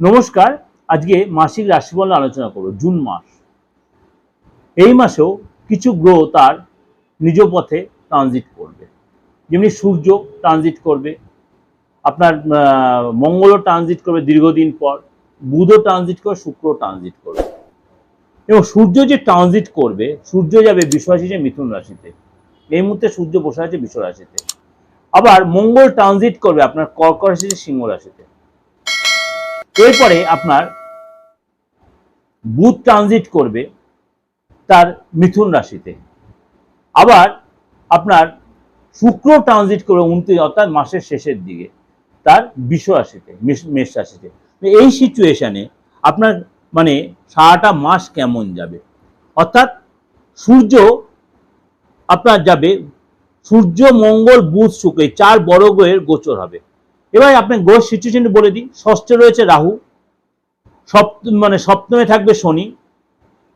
নমস্কার, আজকে মাসিক রাশিফল আলোচনা করব, জুন মাস। এই মাসেও কিছু গ্রহ তার নিজ পথে ট্রানজিট করবে। যেমনি সূর্য ট্রানজিট করবে, আপনার মঙ্গলও ট্রানজিট করবে দীর্ঘদিন পর, বুধও ট্রানজিট করবে শুক্র ট্রানজিট করবে। এবং সূর্য যে ট্রানজিট করবে, সূর্য যাবে বিশ্বরাশি যে মিথুন রাশিতে। এই মুহূর্তে সূর্য বসে আছে বিশ্ব রাশিতে আবার মঙ্গল ট্রানজিট করবে আপনার কর্ক রাশিতে সিংহ রাশিতে। এরপরে আপনার বুধ ট্রানজিট করবে তার মিথুন রাশিতে। আবার আপনার শুক্র ট্রানজিট করবে উনত্রিশ, অর্থাৎ মাসের শেষের দিকে তার বিশ্ব রাশিতে, মেষ- মেষ রাশিতে। এই সিচুয়েশানে আপনার মানে সারাটা মাস কেমন যাবে? অর্থাৎ সূর্য আপনার যাবে, সূর্য, মঙ্গল, বুধ, শুক্র চার বড় গ্রহের গোচর হবে। এবার আপনি গ্রহ সিচুয়েশন বলে দিই। ষষ্ঠে রয়েছে রাহু। সপ্তম মানে সপ্তমে থাকবে শনি।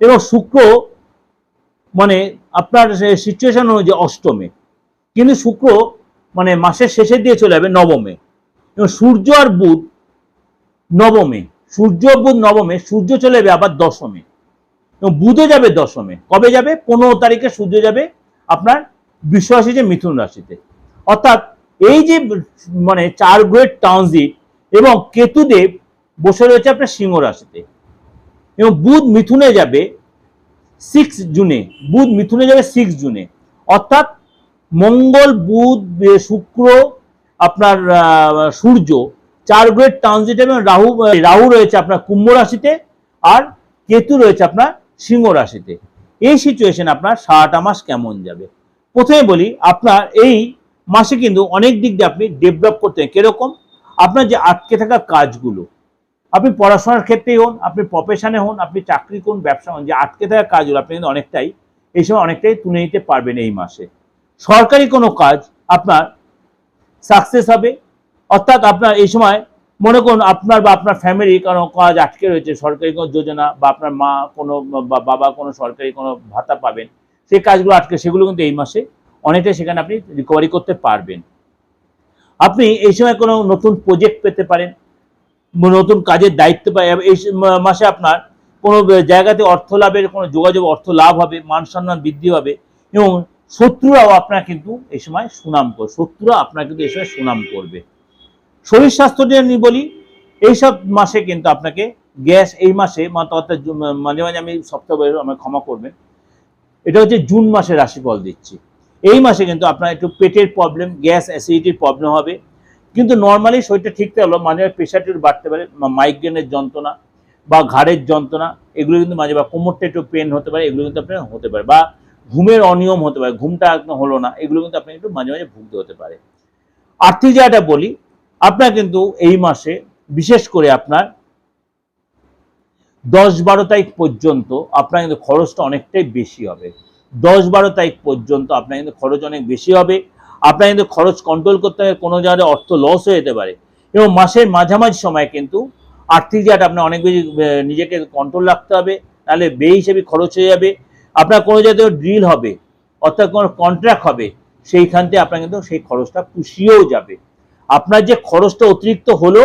এবং শুক্র মানে আপনার সিচুয়েশন অনুযায়ী অষ্টমে। কিন্তু শুক্র মানে মাসের শেষের দিয়ে চলে যাবে নবমে। এবং সূর্য আর বুধ নবমে। সূর্য, বুধ নবমে। সূর্য চলে যাবে আবার দশমে। এবং বুধও যাবে দশমে। কবে যাবে? পনেরো তারিখে সূর্য যাবে আপনার বিশ্বাসী যে মিথুন রাশিতে। অর্থাৎ এই যে মানে চার গ্রেড ট্রানজিট এবং কেতুদেব বসে রয়েছে আপনার সিংহ রাশিতে। এবং বুধ মিথুনে যাবে সিক্স জুনে, বুধ মিথুনে যাবে সিক্স জুনে। অর্থাৎ মঙ্গল, বুধ শুক্র, আপনার সূর্য চার গ্রেড ট্রানজিট এবং রাহু রাহু রয়েছে আপনার কুম্ভ রাশিতে আর কেতু রয়েছে আপনার সিংহ রাশিতে। এই সিচুয়েশন আপনার সারাটা মাস কেমন যাবে? প্রথমে বলি, আপনার এই মাসে কিন্তু অনেক দিক দিয়ে আপনি ডেভেলপ করতে কীরকম? আপনার যে আটকে থাকা কাজগুলো, আপনি পড়াশোনার ক্ষেত্রেই হন, আপনি প্রফেশনে হন, আপনি চাকরি করুন ব্যবসা হন, যে আটকে থাকা কাজগুলো আপনি কিন্তু অনেকটাই, এই সময় অনেকটাই তুলে নিতে পারবেন এই মাসে। সরকারি কোনো কাজ আপনার সাকসেস হবে, অর্থাৎ আপনার এই সময় মনে করুন আপনার বা আপনার ফ্যামিলি কোনো কাজ আটকে রয়েছে, সরকারি কোনো যোজনা বা আপনার মা কোনো বা বাবা কোনো সরকারি কোনো ভাতা পাবেন, সেই কাজগুলো আটকে, সেগুলো কিন্তু এই মাসে অনেকটাই সেখানে আপনি রিকভারি করতে পারবেন। আপনি এই সময় কোনো নতুন প্রজেক্ট পেতে পারেন, নতুন কাজের দায়িত্ব পাই এই মাসে আপনার কোনো জায়গাতে অর্থ লাভের, কোনো যোগাযোগ, অর্থ লাভ হবে, মান সম্মান বৃদ্ধি হবে এবং শত্রুরাও আপনার কিন্তু এই সময় সুনাম করবে শত্রুরা আপনার কিন্তু এই সময় সুনাম করবে। শরীর স্বাস্থ্য নিয়ে বলি, এইসব মাসে কিন্তু আপনাকে গ্যাস এই মাসে মাঝে মাঝে আমি সপ্তাহ আমাকে ক্ষমা করবেন। এটা হচ্ছে জুন মাসে রাশিফল দিচ্ছি। এই মাসে কিন্তু আপনার একটু পেটের প্রবলেম গ্যাস অ্যাসিডিটির প্রবলেম হবে। কিন্তু নর্মালি শরীরটা ঠিক থাকলেও মাঝে মাঝে প্রেশারটা একটু বাড়তে পারে মাইগ্রেনের যন্ত্রণা, বা ঘাড়ের যন্ত্রণা, এগুলো কিন্তু মাঝে বা কোমরটা একটু পেন হতে পারে, এগুলো কিন্তু আপনার হতে পারে। বা ঘুমের অনিয়ম হতে পারে, ঘুমটা একদম হলো না, এগুলো কিন্তু আপনি একটু মাঝে মাঝে ভুগতে হতে পারে। আর্থিক জায়গাটা বলি, আপনার কিন্তু এই মাসে বিশেষ করে আপনার দশ বারো তারিখ পর্যন্ত আপনার কিন্তু খরচটা অনেকটাই বেশি হবে। দশ বারো তারিখ পর্যন্ত আপনার কিন্তু খরচ অনেক বেশি হবে। আপনার কিন্তু খরচ কন্ট্রোল করতে হবে, কোনো জায়গায় অর্থ লস হয়ে যেতে পারে। এবং মাসের মাঝামাঝি সময় কিন্তু আর্থিক জায়গাটা আপনার অনেক বেশি নিজেকে কন্ট্রোল রাখতে হবে, তাহলে বে হিসেবে খরচ হয়ে যাবে। আপনার কোনো জায়গায় ড্রিল হবে, অর্থাৎ কোনো কন্ট্রাক্ট হবে, সেইখান থেকে আপনার কিন্তু সেই খরচটা পুষিয়েও যাবে। আপনার যে খরচটা অতিরিক্ত হলো,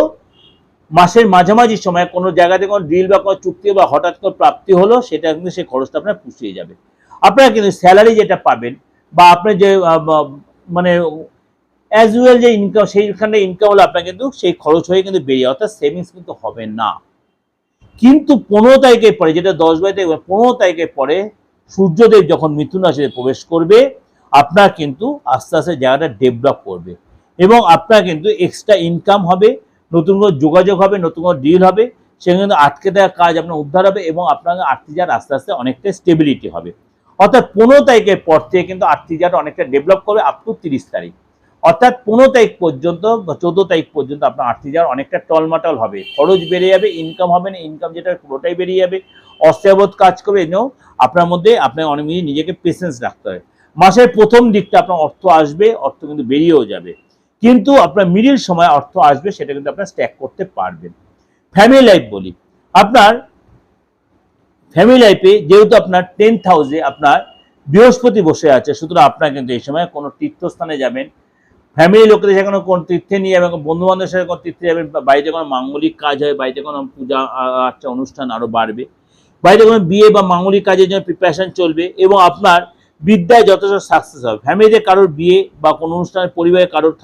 মাসের মাঝামাঝি সময় কোনো জায়গাতে কোনো ডিল বা কোনো চুক্তি বা হঠাৎ করে প্রাপ্তি হলো, সেটা কিন্তু সেই খরচটা আপনার পুষিয়ে যাবে। আপনারা কিন্তু স্যালারি যেটা পাবেন বা আপনার যে মানে অ্যাজ ওয়েল যে ইনকাম সেইখানে ইনকাম হলে আপনার কিন্তু সেই খরচ হয়ে কিন্তু বেরিয়ে, অর্থাৎ সেভিংস কিন্তু হবে না। কিন্তু পনেরো তারিখের পরে, যেটা দশ বাই তারিখ, পনেরো তারিখের পরে সূর্যদেব যখন মিথুন রাশিতে প্রবেশ করবে, আপনার কিন্তু আস্তে আস্তে জায়গাটা ডেভেলপ করবে এবং আপনার কিন্তু এক্সট্রা ইনকাম হবে, নতুন কোনো যোগাযোগ হবে, নতুন কোনো ডিল হবে, সেখানে কিন্তু আটকে দেওয়া কাজ আপনার উদ্ধার হবে এবং আপনার আর্থিক আস্তে আস্তে অনেকটা স্টেবিলিটি হবে। অর্থাৎ পনেরো তারিখের পর থেকে কিন্তু আর্থিক অনেকটা ডেভেলপ করবে আপ টু তিরিশ তারিখ। অর্থাৎ পনেরো তারিখ পর্যন্ত বা চোদ্দ তারিখ পর্যন্ত আপনার আর্থিক জাত অনেকটা টলমাটল হবে। খরচ বেড়ে যাবে ইনকাম হবে না ইনকাম যেটা পুরোটাই বেরিয়ে যাবে। অস্থায়বোধ কাজ করবে এনেও আপনার মধ্যে আপনার অনেক নিজেকে পেশেন্স রাখতে হবে। মাসের প্রথম দিকটা আপনার অর্থ আসবে, অর্থ কিন্তু বেরিয়েও যাবে। কিন্তু আপনার মিডিল সময় অর্থ আসবে, সেটা কিন্তু আপনার স্ট্যাক করতে পারবেন। ফ্যামিলি লাইফ বলি। আপনার ফ্যামিলি লাইফে যেহেতু আপনার টেন্থ হাউসে আপনার বৃহস্পতি বসে আছে, সুতরাং আপনার কিন্তু এই সময় কোনো তীর্থস্থানে যাবেন। ফ্যামিলি লোকেদের সাথে কোনো তীর্থে নিয়ে যাবেন বন্ধু বান্ধবের সাথে কোনো তীর্থে যাবেন বাড়িতে কোনো মাঙ্গলিক কাজ হয়, বাড়িতে কোনো পূজা আচ্ছা অনুষ্ঠান আরও বাড়বে। বাড়িতে কোনো বিয়ে বা মাঙ্গলিক কাজের জন্য প্রিপারেশন চলবে এবং আপনার বিদ্যায় যথেষ্ট সাকসেস হবে। ফ্যামিলিতে কারোর বিয়ে বা কোনো অনুষ্ঠানের পরিবারে কারোর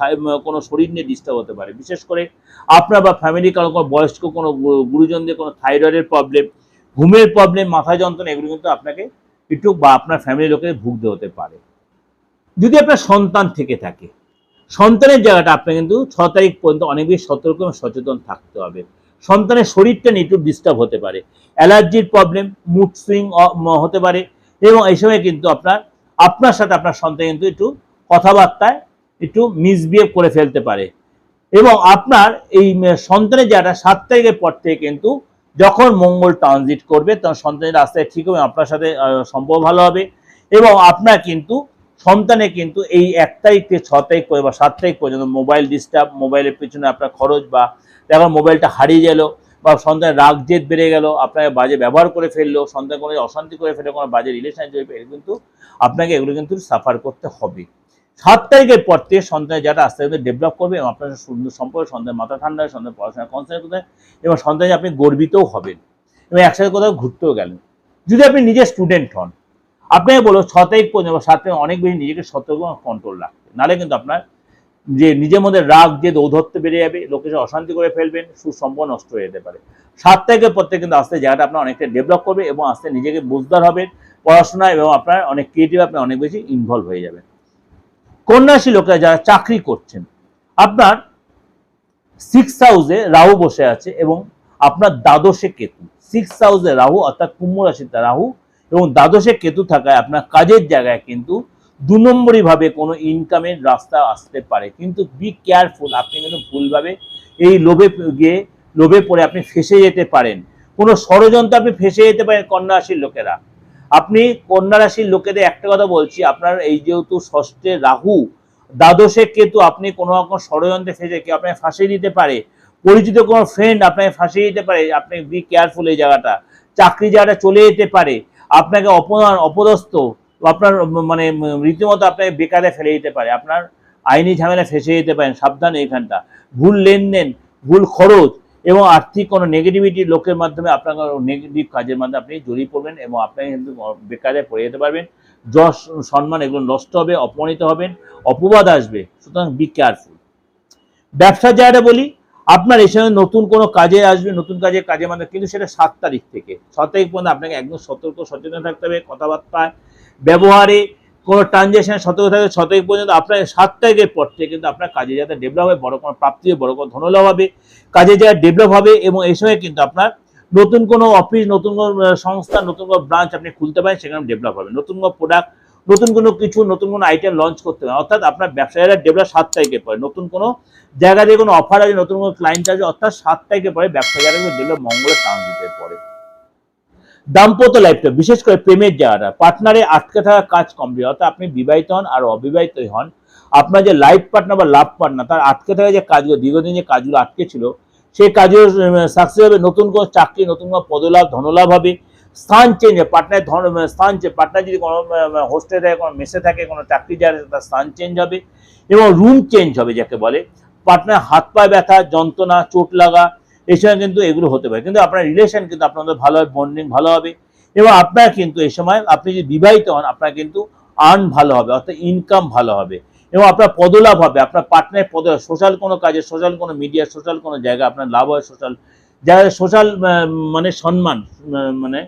কোনো শরীর নিয়ে ডিস্টার্ব হতে পারে। বিশেষ করে আপনার বা ফ্যামিলি কারও কোনো বয়স্ক কোনো গুরুজনদের কোনো থাইরয়েডের প্রবলেম ঘুমের প্রবলেম মাথা যন্ত্রণা, এগুলো কিন্তু আপনাকে একটু বা আপনার ফ্যামিলি লোকের ভুগতে হতে পারে। যদি আপনার সন্তান থেকে থাকে, সন্তানের জায়গাটা আপনার কিন্তু ছ তারিখ পর্যন্ত অনেক বেশি সতর্ক এবং সচেতন থাকতে হবে। সন্তানের শরীরটা নিয়ে একটু ডিস্টার্ব হতে পারে। অ্যালার্জির প্রবলেম মুড সুইং হতে পারে এবং এই সময় কিন্তু আপনার আপনার সাথে আপনার সন্তান কিন্তু একটু কথাবার্তায় একটু মিসবিহেভ করে ফেলতে পারে। এবং আপনার এই সন্তানের জায়গাটা সাত তারিখের পর থেকে কিন্তু যখন মঙ্গল ট্রানজিট করবে, তখন সন্তানের রাস্তায় ঠিক হবে, আপনার সাথে সম্পর্ক ভালো হবে এবং আপনার কিন্তু, সন্তানের কিন্তু এই এক তারিখ থেকে ছ তারিখ বা সাত তারিখ পর্যন্ত মোবাইল ডিস্টার্ব মোবাইলের পিছনে আপনার খরচ বা এখন মোবাইলটা হারিয়ে গেল বা সন্তানের রাগ জেদ বেড়ে গেল, আপনাকে বাজে ব্যবহার করে ফেলল, সন্তান কোনো অশান্তি করে ফেলল, কোনো বাজে রিলেশন কিন্তু আপনাকে, এগুলো কিন্তু সাফার করতে হবে। সাত তারিখের পর থেকে সন্তানের যারা আস্তে আস্তে ডেভেলপ করবে এবং আপনার সুন্দর সম্পর্ক সন্তান মাথা ঠান্ডা হয়, সন্তান পড়াশোনা কনসেন্ট্রেট করতে এবং সন্তানে আপনি গর্বিতও হবেন এবং একসাথে কোথাও ঘুরতেও গেলেন। যদি আপনি নিজে স্টুডেন্ট হন আপনাকে বলো ছ তারিখ পর্যন্ত সাত তারিখ অনেক বেশি নিজেকে সতর্ক কন্ট্রোল রাখতে। নাহলে কিন্তু আপনার যে নিজের মধ্যে রাগ যে ঔধত্য বেড়ে যাবে লোকের অশান্তি করে ফেলবেন সুসম্পর্ক নষ্ট হয়ে যেতে পারে। সাত তারিখের পর থেকে কিন্তু আস্তে জায়গাটা আপনার অনেকটা ডেভেলপ করবে এবং আস্তে নিজেকে বুঝদার হবেন পড়াশোনা এবং আপনার অনেক ক্রিয়েটিভ আপনি অনেক বেশি ইনভলভ হয়ে যাবেন। কন্যারাশি লোকেরা যারা চাকরি করছেন, আপনার সিক্স হাউসে রাহু বসে আছে এবং আপনার দ্বাদশে কেতু। সিক্স হাউসে রাহু অর্থাৎ কুম্ভ রাশিতে রাহু এবং দ্বাদশে কেতু থাকায় আপনার কাজের জায়গায় কিন্তু দু নম্বরই ভাবে কোনো ইনকামের রাস্তা আসতে পারে। কিন্তু বি কেয়ারফুল আপনি কিন্তু ভুলভাবে এই লোভে গিয়ে লোভে পড়ে আপনি ফেসে যেতে পারেন। কোনো ষড়যন্ত্র আপনি ফেসে যেতে পারেন কন্যা রাশির লোকেরা। আপনি কন্যা রাশির লোকেদের একটা কথা বলছি, আপনার এই যেহেতু ষষ্ঠে রাহু, দ্বাদশে কেতু আপনি কোনো রকম ষড়যন্ত্রে ফেসে কেউ আপনাকে ফাঁসিয়ে দিতে পারে, পরিচিত কোনো ফ্রেন্ড আপনাকে ফাঁসিয়ে দিতে পারে, আপনি বি কেয়ারফুল এই জায়গাটা, চাকরি জায়গাটা চলে যেতে পারে, আপনাকে অপমান, অপদস্থ, আপনার মানে রীতিমতো আপনাকে বেকারে ফেলে দিতে পারে, আপনার আইনি ঝামেলা ফেসে যেতে পারেন সাবধান এইখানটা, ভুল লেনদেন, ভুল খরচ এবং আর্থিক কোনো নেগেটিভিটি লোকের মাধ্যমে আপনার নেগেটিভ কাজের মাধ্যমে আপনি জড়িয়ে পড়বেন এবং আপনাকে কিন্তু বেকারে পড়ে যেতে পারবেন। যশ, সম্মান এগুলো নষ্ট হবে, অপমানিত হবেন, অপবাদ আসবে। সুতরাং বি কেয়ারফুল ব্যবসার জায়গাটা বলি, আপনার এই সময় নতুন কোনো কাজে আসবে, নতুন কাজে কাজে মানে কিন্তু সেটা সাত তারিখ থেকে। সাত তারিখ পর্যন্ত আপনাকে একদম সতর্ক, সচেতন থাকতে হবে, কথাবার্তায়, ব্যবহারে কোনো ট্রানজ্যাকশন সতর্ক থাকবে ছ তারিখ পর্যন্ত আপনার সাত তারিখের পর থেকে কিন্তু আপনার কাজে যাতে ডেভেলপ হবে, বড় কোনো প্রাপ্তি বড় কোনো ধনলাভ হবে, কাজে জায়গায় ডেভেলপ হবে এবং এই সময় কিন্তু আপনার নতুন কোনো অফিস নতুন কোনো সংস্থা, নতুন কোনো ব্রাঞ্চ আপনি খুলতে পারেন, সেখানে ডেভেলপ হবে। নতুন কোনো প্রোডাক্ট নতুন কোনো কিছু, নতুন কোনো আইটেম লঞ্চ করতে পারেন। অর্থাৎ আপনার ব্যবসায়ীরা ডেভেলপ সাত তারিখের পরে। নতুন কোনো জায়গা দিয়ে কোনো অফার আছে নতুন কোনো ক্লায়েন্ট আছে অর্থাৎ সাত তারিখের পরে ব্যবসায়ীরা কিন্তু ডেভেলপ মঙ্গলের ট্রানজিটের পরে। দাম্পত্য লাইফটা বিশেষ করে প্রেমের জায়গাটা পার্টনারে আটকে থাকা কাজ কমপ্লিট অর্থাৎ আপনি বিবাহিত হন আর অবিবাহিত হন, আপনার যে লাইফ পার্টনার বা লাভ পার্টনার তার আটকে থাকা যে কাজগুলো, দীর্ঘদিন যে কাজগুলো আটকে ছিল, সেই কাজের সাকসেস হবে, নতুন কোনো চাকরি, নতুন কোনো পদলাভ, ধনলাভ হবে, স্থান চেঞ্জ হবে পার্টনার ধন স্থান চেঞ্জ পার্টনার যদি কোনো হোস্টেলে থাকে, কোনো মেসে থাকে, কোনো চাকরি যায় তার স্থান চেঞ্জ হবে এবং রুম চেঞ্জ হবে, যাকে বলে। পার্টনার হাত পায়ে ব্যথা, যন্ত্রণা, চোট লাগা এই সময় কিন্তু এগুলো হতে পারে। কিন্তু আপনার রিলেশন কিন্তু আপনাদের ভালো হবে বন্ডিং ভালো হবে এবং আপনার কিন্তু এই সময় আপনি যদি বিবাহিত হন, আপনার কিন্তু আর্ন ভালো হবে, অর্থাৎ ইনকাম ভালো হবে এবং আপনার পদলাভ হবে, আপনার পার্টনার পদ সোশ্যাল কোনো কাজে সোশ্যাল কোনো মিডিয়া সোশ্যাল কোনো জায়গা আপনার লাভ হয় সোশ্যাল যারা সোশ্যাল মানে সম্মান মানে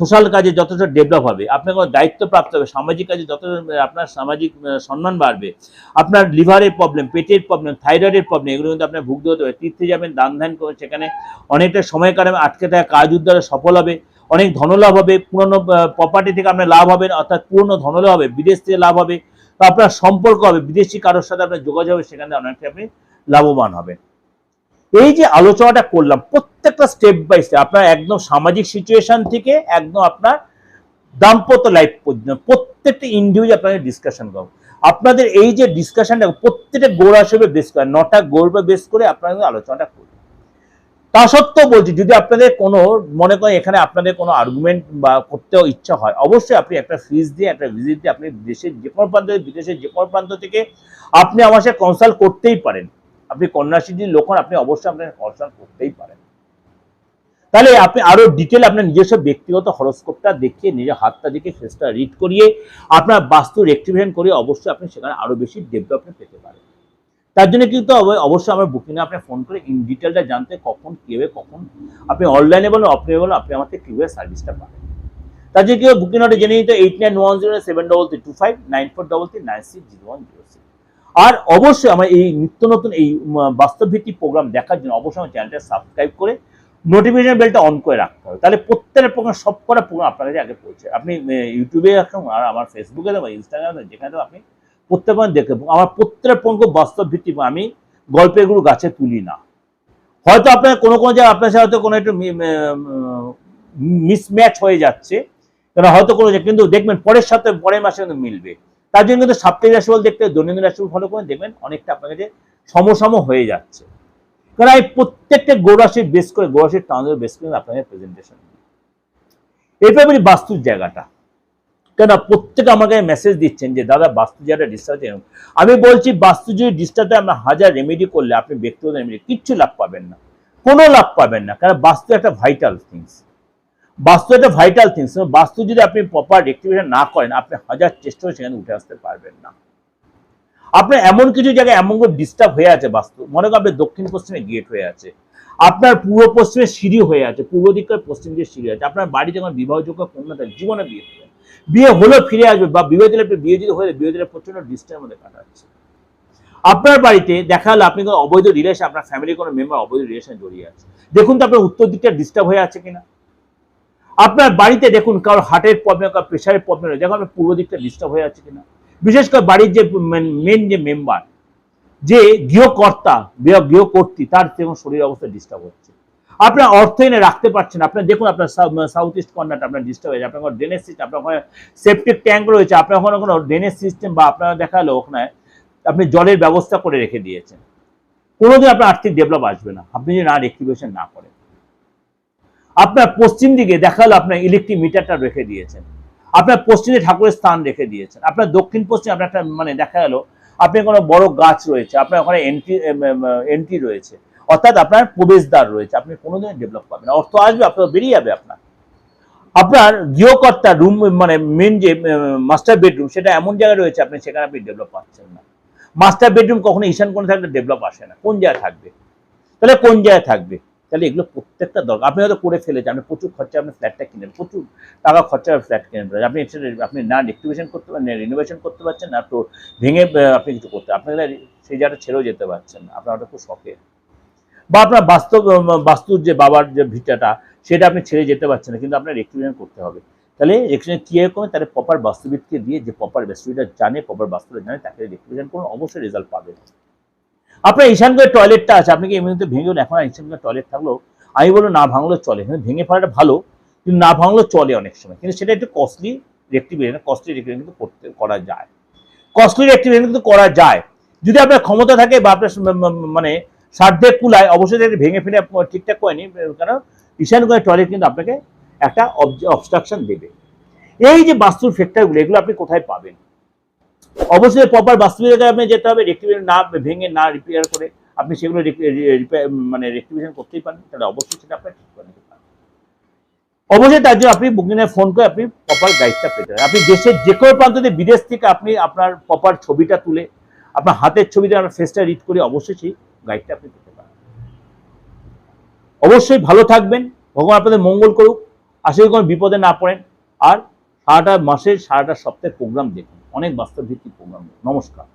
সোশ্যাল কাজে যতটা ডেভেলপ হবে আপনার কোনো দায়িত্ব প্রাপ্ত হবে, সামাজিক কাজে যত আপনার সামাজিক সম্মান বাড়বে, আপনার লিভারের প্রবলেম পেটের প্রবলেম থাইরয়েডের প্রবলেম এগুলো কিন্তু আপনার ভুগতে হতে হবে তীর্থে যাবেন, দান ধ্যান করে সেখানে অনেকটা সময় কাটাবে আটকে থাকা কাজ উদ্ধারে সফল হবে, অনেক ধনলাভ হবে, পুরনো প্রপার্টি থেকে আপনার লাভ হবে অর্থাৎ পূর্ণ ধনলাভ হবে, বিদেশ থেকে লাভ হবে তো আপনার সম্পর্ক হবে, বিদেশি কারোর সাথে আপনার যোগাযোগ হবে, সেখানে অনেকটা আপনি লাভবান হবেন। এই যে আলোচনাটা করলাম, প্রত্যেকটা স্টেপ বাই স্টেপ আপনার একদম সামাজিক সিচুয়েশন থেকে একদম আপনার দাম্পত্য লাইফ পর্যন্ত, প্রত্যেকটা ইন্ডিভিজুয়াল আপনাদের ডিসকাশন করব। আপনাদের এই যে ডিসকাশনটা প্রত্যেকটা গোড় হিসেবে বেস করে, নটা গোড় বেস করে আপনাদের আলোচনাটা করব তা সত্ত্বেও বলছি, যদি আপনাদের কোনো, মনে করেন এখানে আপনাদের কোনো আর্গুমেন্ট বা করতেও ইচ্ছা হয়, অবশ্যই আপনি একটা ফিজ দিয়ে, একটা ভিজিট দিয়ে, আপনি দেশের যে কোনো প্রান্ত বিদেশের যে কোনো প্রান্ত থেকে আপনি আমার সাথে কনসাল্ট করতেই পারেন। আপনি কন্যাশ্রীর লোক হন আপনি অবশ্যই আপনার কনসাল্ট করতেই পারেন। তাহলে আপনি আরও ডিটেল আপনার নিজস্ব ব্যক্তিগত হরস্কোপটা দেখিয়ে, নিজের হাতটা দেখে ফেসটা রিড করিয়ে, আপনার বাস্তু রেক্টিভেশন করিয়ে অবশ্যই আপনি সেখানে আরও বেশি ডেভেলপমেন্ট পেতে পারেন। তার জন্য কিন্তু অব- অবশ্যই আমার বুকিংয়ে আপনি ফোন করে ইন ডিটেলটা জানতে কখন কীভাবে কখন আপনি অনলাইনে বলুন অফলাইনে বলুন, আপনি আমাকে কীভাবে সার্ভিসটা পাবেন। তার জন্য কীভাবে বুকিং জেনে নিতে eight nine one zero seven double three two five nine four double three nine six zero one zero six আর অবশ্যই আমার এই নিত্য নতুন এই বাস্তবভিত্তিক প্রোগ্রাম দেখার জন্য অবশ্যই আমার চ্যানেলটা সাবস্ক্রাইব করে নোটিফিকেশন বেলটা অন করে রাখতে হবে। তাহলে প্রত্যেকটা প্রোগ্রাম সব কটা প্রোগ্রাম আপনার কাছে আগে পৌঁছে আপনি ইউটিউবে রাখুন আর আমার ফেসবুকে দেবো ইনস্টাগ্রামে যেখানে আপনি প্রত্যেক দেখে আমার প্রত্যেকটা প্রোগ্রাম বাস্তব ভিত্তিক আমি গল্পেরগুলো গাছে তুলি না। হয়তো আপনার কোনো কোনো জায়গায় আপনার সাথে হয়তো কোনো একটু মিসম্যাচ হয়ে যাচ্ছে কারণ হয়তো কোনো কিন্তু দেখবেন পরের সাথে পরের মাসে কিন্তু মিলবে। তার জন্য কিন্তু সাপ্তাহিক রাশিফল দেখতে, দৈনন্দিন রাশিফল ফলো করে দেখবেন অনেকটা আপনার কাছে সমসম হয়ে যাচ্ছে। কারণ এই প্রত্যেকটা গোরাশির বেস করে গোরাশির ট্রান্সফার বেস করে আপনাদের প্রেজেন্টেশন এরপরে বলি বাস্তুর জায়গাটা। কেন প্রত্যেকে আমাকে মেসেজ দিচ্ছেন যে, দাদা, বাস্তু জায়গাটা ডিস্টার্ব আমি বলছি, বাস্তু যদি ডিস্টার্বে আমরা হাজার রেমেডি করলে আপনি ব্যক্তিগত রেমেডি কিচ্ছু লাভ পাবেন না। কোনো লাভ পাবেন না। কারণ বাস্তু একটা ভাইটাল থিংস বাস্তু একটা ভাইটাল থিংস বাস্তু যদি আপনি প্রপার রেক্টিভেশন না করেন, আপনি হাজার চেষ্টা সেখানে উঠে আসতে পারবেন না। আপনার এমন কিছু জায়গায় এমন করে ডিস্টার্ব হয়ে আছে বাস্তু, মনে করেন আপনার দক্ষিণ পশ্চিমে গেট হয়ে আছে, আপনার পূর্ব পশ্চিমে সিঁড়ি হয়ে আছে, পূর্ব দিকের পশ্চিম দিকে সিঁড়ি আছে, আপনার বাড়ি যখন বিবাহযোগ্য কন্যা থাকে জীবনে বিয়ে হবে। বিয়ে হলেও ফিরে আসবে বা বিয়ে দিলে আপনি বিয়ে যদি হয়ে বিয়ে দিলে প্রচণ্ড ডিস্টার্বের মধ্যে কাটাচ্ছে। আপনার বাড়িতে দেখা হলো আপনি কোনো অবৈধ রিলেশন আপনার ফ্যামিলির কোনো মেম্বার অবৈধ রিলেশন জড়িয়ে আছে। দেখুন তো আপনার উত্তর দিকটা ডিস্টার্ব হয়ে আছে কিনা। আপনার বাড়িতে দেখুন কারোর হার্টের প্রবলেম কারোর প্রেশারের প্রবলেম দেখুন আপনার পূর্ব দিকটা ডিস্টার্ব হয়ে আছে কিনা। বিশেষ করে বাড়ির যে মেন যে মেম্বার যে গৃহকর্তা, গৃহ- গৃহকর্ত্রী, তার যেমন শরীর অবস্থা ডিস্টার্ব হচ্ছে। আপনার অর্থ এনে রাখতে পারছেন আপনার দেখুন আপনার সাউথ ইস্ট কর্নারটা আপনার ডিস্টার্ব হয়েছে আপনার কোনো ড্রেনেজ সিস্টেম আপনার ওখানে সেপটিক ট্যাঙ্ক রয়েছে, আপনার ওখানে কোনো ড্রেনেজ সিস্টেম বা আপনার দেখাল ওখানে আপনি জলের ব্যবস্থা করে রেখে দিয়েছেন। কোনোদিন আপনার আর্থিক ডেভেলপ আসবে না। আপনি যদি না রেক্টিভেশন না করেন। আপনার পশ্চিম দিকে দেখাল আপনার ইলেকট্রিক মিটারটা রেখে দিয়েছেন। আপনার পশ্চিমে ঠাকুরের স্থান রেখে দিয়েছেন। আপনার দক্ষিণ পশ্চিম আপনার একটা মানে দেখা গেল আপনি কোনো বড় গাছ রয়েছে, আপনার ওখানে এন্ট্রি এন্ট্রি রয়েছে। অর্থাৎ আপনার প্রবেশদ্বার রয়েছে। আপনি কোনোদিন ডেভেলপ পাবেন অর্থ আসবে, আপনার বেরিয়ে যাবে আপনার। আপনার গৃহকর্তা রুম মানে মেন যে মাস্টার বেডরুম সেটা এমন জায়গায় রয়েছে, আপনি সেখানে আপনি ডেভেলপ পাচ্ছেন না। মাস্টার বেডরুম কখনো ঈশান কোণে থাকলে ডেভেলপ আসে না। কোন জায়গায় থাকবে? তাহলে কোন জায়গায় থাকবে? তাহলে এগুলো প্রত্যেকটা দরকার। আপনি হয়তো করে ফেলেছেন, আপনি প্রচুর খরচা আপনি ফ্ল্যাটটা কিনেন, প্রচুর টাকা খরচা ফ্ল্যাট কিনেন। আপনি আপনি না রেক্টিভেশন করতে পারেন না রিনোভেশন করতে পারছেন, না তো ভেঙে আপনি কিছু করতে আপনার সেই জায়গাটা ছেড়েও যেতে পারছেন আপনার ওটা খুব শখের বা আপনার বাস্তব বাস্তুর যে বাবার যে ভিটাটা, সেটা আপনি ছেড়ে যেতে পারছেন না, কিন্তু আপনার রেক্টিভেশন করতে হবে। তাহলে রেক্টিভেশন কী করবেন তাহলে প্রপার বাস্তুবিদকে দিয়ে যে প্রপার বাস্তুবিদটা জানে প্রপার বাস্তুটা জানে, তাকে রেক্টিভেশন করুন, অবশ্যই রেজাল্ট পাবেন। আপনার ঈশানগড়ের টয়লেটটা আছে, আপনি কি এমনিতে ভেঙে এখন ঈশানগড়ের টয়লেট থাকলেও আমি বলব না ভাঙলেও চলে, কিন্তু ভেঙে ফেলাটা ভালো, কিন্তু না ভাঙলেও চলে অনেক সময়। কিন্তু সেটা একটু কস্টলি রেক্টিভেশন কস্টলি রেক্টিভেশন কিন্তু করতে, করা যায়। কস্টলি রেক্টিভেশন কিন্তু করা যায়। যদি আপনার ক্ষমতা থাকে বা আপনার মানে সাধ্যে কুলায়, অবশ্যই ভেঙে ফেলে ঠিকঠাক করে নিন কারণ ঈশানগড়ের টয়লেট কিন্তু আপনাকে একটা অবস্ট্রাকশন দেবে। এই যে বাস্তুর ফ্যাক্টরগুলো এগুলো আপনি কোথায় পাবেন? অবশ্যই প্রপার বাস্তুবিদ্যাকে আপনি যেতে হবে রেক্টিভেশন না ভেঙে না রিপেয়ার করে আপনি সেগুলো মানে রেক্টিভেশন করতেই পারেন, তাহলে অবশ্যই সেটা আপনার ঠিক করে নিতে পারেন। অবশ্যই তার জন্য আপনি বুকিংয়ে ফোন করে আপনি প্রপার গাইডটা পেতে পারেন। আপনি দেশের যে কোনো প্রান্ত থেকে বিদেশ থেকে আপনি আপনার প্রপার ছবিটা তুলে, আপনার হাতের ছবিতে আপনার ফেসটা রিড করে অবশ্যই সেই গাইডটা আপনি পেতে পারেন। অবশ্যই ভালো থাকবেন, ভগবান আপনাদের মঙ্গল করুক। করি কোনো বিপদে না পড়েন। আর সারাটা মাসের, সারাটা সপ্তাহের প্রোগ্রাম দেখুন। অনেক বাস্তব ভিত্তিক প্রোগ্রাম নমস্কার।